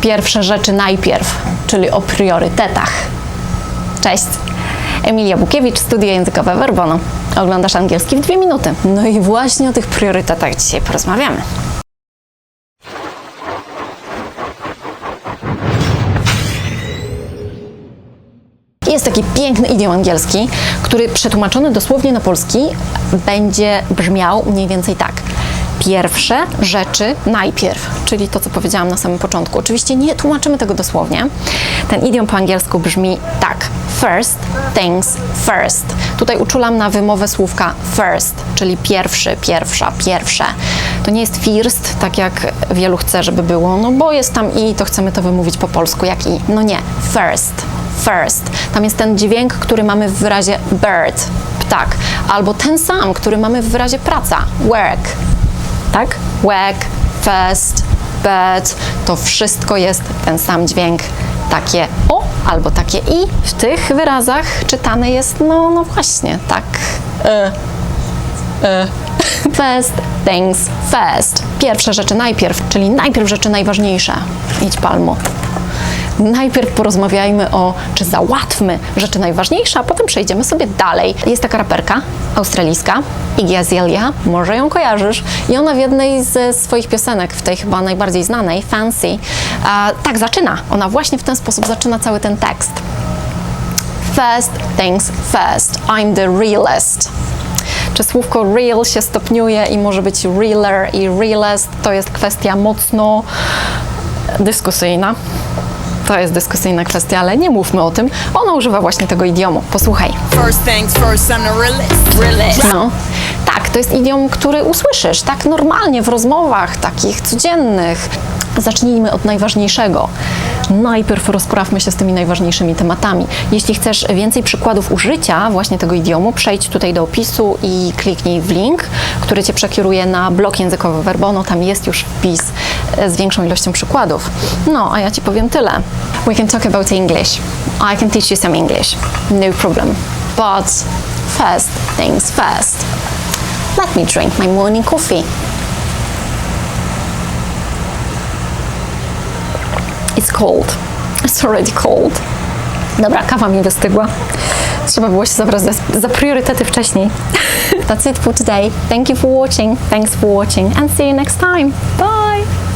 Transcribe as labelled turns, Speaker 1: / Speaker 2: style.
Speaker 1: pierwsze rzeczy najpierw, czyli o priorytetach. Cześć! Emilia Bukiewicz, studia językowe Verbono. Oglądasz angielski w dwie minuty. No i właśnie o tych priorytetach dzisiaj porozmawiamy. Jest taki piękny idiom angielski, który przetłumaczony dosłownie na polski będzie brzmiał mniej więcej tak. Pierwsze rzeczy najpierw, czyli to, co powiedziałam na samym początku. Oczywiście nie tłumaczymy tego dosłownie. Ten idiom po angielsku brzmi tak. First things first. Tutaj uczulam na wymowę słówka first, czyli pierwszy, pierwsza, pierwsze. To nie jest first, tak jak wielu chce, żeby było, no bo jest tam i, to chcemy to wymówić po polsku jak i. No nie, first first. Tam jest ten dźwięk, który mamy w wyrazie bird, ptak, albo ten sam, który mamy w wyrazie praca, work. Tak? Work, first, bird. To wszystko jest ten sam dźwięk. Takie o albo takie i w tych wyrazach czytane jest, no, no właśnie, tak. E, e. First things first. Pierwsze rzeczy najpierw, czyli najpierw rzeczy najważniejsze. Idź palmo. Najpierw porozmawiajmy o, czy załatwmy rzeczy najważniejsze, a potem przejdziemy sobie dalej. Jest taka raperka australijska, Iggy Azalea, może ją kojarzysz, i ona w jednej ze swoich piosenek, w tej chyba najbardziej znanej, Fancy, a, tak zaczyna. Ona właśnie w ten sposób zaczyna cały ten tekst. First things first, I'm the realest. Czy słówko real się stopniuje i może być realer i realest, to jest kwestia mocno dyskusyjna. To jest dyskusyjna kwestia, ale nie mówmy o tym. Ona używa właśnie tego idiomu. Posłuchaj.
Speaker 2: First things first, I'm the realest. realest.
Speaker 1: No, tak, to jest idiom, który usłyszysz tak normalnie w rozmowach takich codziennych. Zacznijmy od najważniejszego. Najpierw rozprawmy się z tymi najważniejszymi tematami. Jeśli chcesz więcej przykładów użycia właśnie tego idiomu, przejdź tutaj do opisu i kliknij w link, który Cię przekieruje na blog językowy Verbono. Tam jest już wpis z większą ilością przykładów. No, a ja Ci powiem tyle. We can talk about English. I can teach you some English. No problem. But first things first. Let me drink my morning coffee. It's cold. It's already cold. Dobra, kawa mi wystygła. Trzeba było się zabrać za, za priorytety wcześniej. That's it for today. Thank you for watching. Thanks for watching and see you next time. Bye.